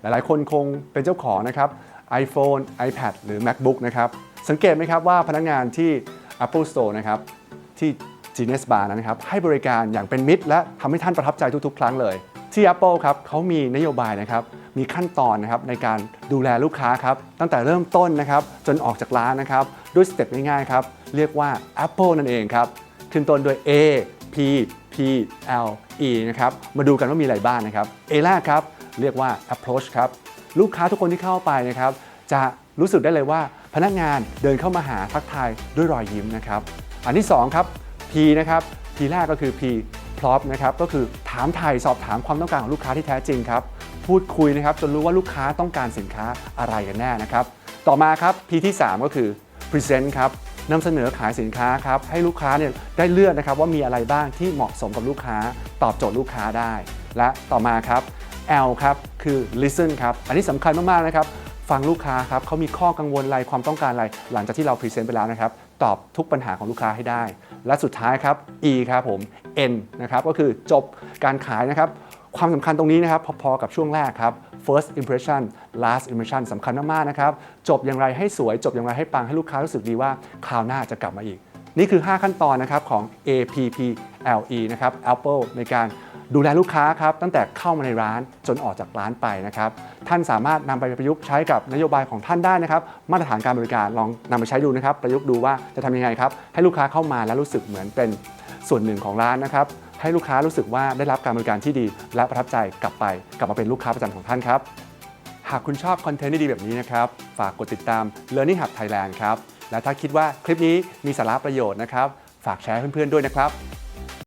หลายๆ คนคงเป็นเจ้าของนะครับ iPhone iPad หรือ MacBook นะครับ สังเกตไหมครับว่าพนักงานที่ Apple Store นะครับ ที่ Genius Bar นั้นนะครับ ให้บริการอย่างเป็นมิตร และทำให้ท่านประทับใจทุกๆ ครั้งเลย ที่ Apple ครับเขามีนโยบายนะครับ มีขั้นตอนนะครับในการดูแลลูกค้าครับ ตั้งแต่เริ่มต้นนะครับ จนออกจากร้านนะครับ ด้วยสเต็ปง่ายๆครับ เรียกว่า Apple นั่นเองครับ ขึ้นต้นด้วย A P P L E นะครับ มาดูกันว่ามีอะไรบ้างนะครับ A แรกครับ เรียกว่า approach ครับ ลูกค้าทุกคนที่เข้าไปนะครับ จะรู้สึกได้เลยว่าพนักงานเดินเข้ามาหาทักทายด้วยรอยยิ้มนะครับ อันที่ 2 ครับ P นะครับ P แรกก็คือ P พร้อมนะครับ ก็คือถามไทยสอบถามความต้องการของลูกค้าที่แท้จริงครับ พูดคุยนะครับจนรู้ว่าลูกค้าต้องการสินค้าอะไรกันแน่นะครับ ต่อมาครับ P ที่ 3 ก็คือ Present ครับ นำเสนอขายสินค้าครับให้ลูกค้าเนี่ยได้เลือกนะครับว่ามีอะไรบ้างที่เหมาะสมกับลูกค้า ตอบโจทย์ลูกค้าได้ และต่อมาครับ L ครับคือ listen ครับอันนี้สำคัญมากๆนะครับฟังลูกค้าครับเขามีข้อกังวลอะไรความต้องการอะไร หลังจากที่เราพรีเซนต์ไปแล้วนะครับตอบทุกปัญหาของลูกค้าให้ได้ และสุดท้ายครับ E ครับผม N นะครับก็คือจบการขายนะครับ ความสำคัญตรงนี้นะครับพอๆกับช่วงแรกครับ first impression last impression สำคัญมากๆนะครับจบอย่างไรให้สวย จบอย่างไรให้ปังให้ลูกค้ารู้สึกดีว่าคราวหน้าจะกลับมาอีก นี่คือ 5 ขั้นตอนนะครับของ APPLE นะครับ Apple ในการดูแลลูกค้าครับตั้งแต่เข้ามาในร้านจนออกจากร้านไปนะครับท่านสามารถนำไปประยุกต์ใช้กับนโยบายของท่านได้นะครับมาตรฐานการบริการลองนำไปใช้ดูนะครับ ประยุกต์ดูว่าจะทำยังไงครับให้ลูกค้าเข้ามาแล้วรู้สึกเหมือนเป็น ส่วนหนึ่งของร้านนะครับให้ลูกค้ารู้สึกว่าได้รับการบริการที่ดี และประทับใจกลับไป กลับมาเป็นลูกค้าประจำของท่านครับ หากคุณชอบคอนเทนต์ดีๆแบบนี้นะครับ ฝากกดติดตาม Learning Hub Thailand ครับ และถ้าคิดว่าคลิปนี้มีสาระประโยชน์นะครับ ฝากแชร์ให้เพื่อนๆด้วยนะครับ